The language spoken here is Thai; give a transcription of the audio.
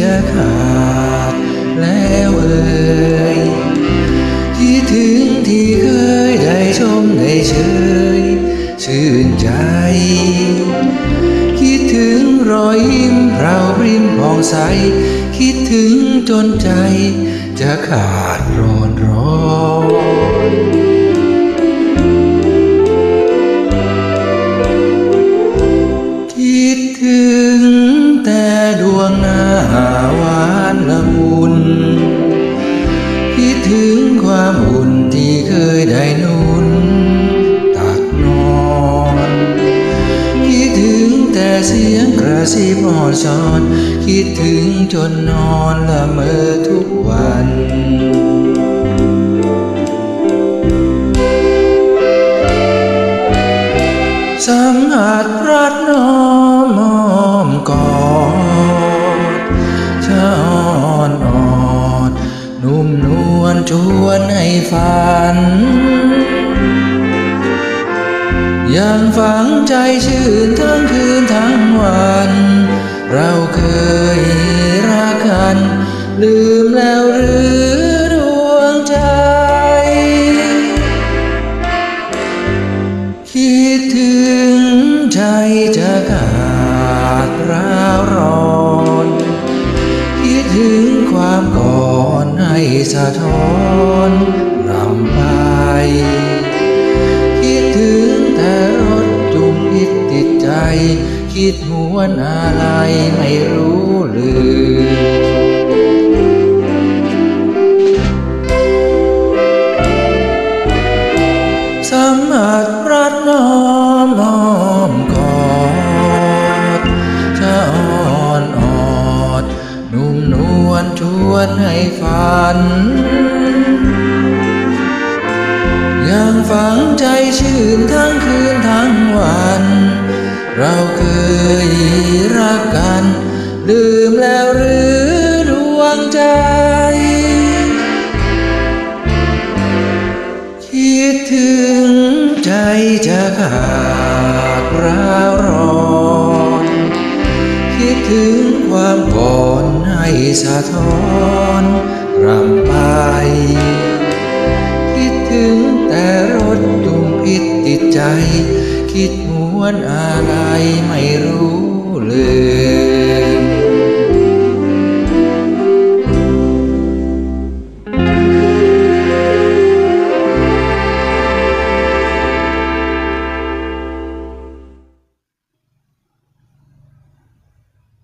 จะขาดแล้วเอ่ยคิดถึงที่เคยได้ชมได้เชยชื่นใจ คิดถึงรอยยิ้มเราริมผองใส คิดถึงจนใจจะขาดรอนร้อน คิดถึงความอุ่นที่เคยได้นุนตักนอนคิดถึงแต่เสียงกระซิบอ่อนสอน คิดถึงจนนอนละเมอทุกวันสัมผัสรัดน้อม ชวนให้ฝัน ยังฝังใจชื่นทั้งคืนทั้งวัน เราเคยรักกัน ลืมแล้วหรือดวงใจ คิดถึงใจจะขาดร้า สะท้อนรำไป คิดถึงแต่รถจุงพิษติดใจ คิดหวนอะไรไม่รู้ลืม วนให้ฝันยังฝังใจชื่นทั้งคืนทั้งวัน เราเคยรักกัน ลืมแล้วหรือดวงใจ คิดถึงใจจะขาดร้าวรอนคิดถึงความ สะท้อนรำไป คิดถึงแต่รถจุงพิษติดใจ คิดหวนอะไรไม่รู้เลย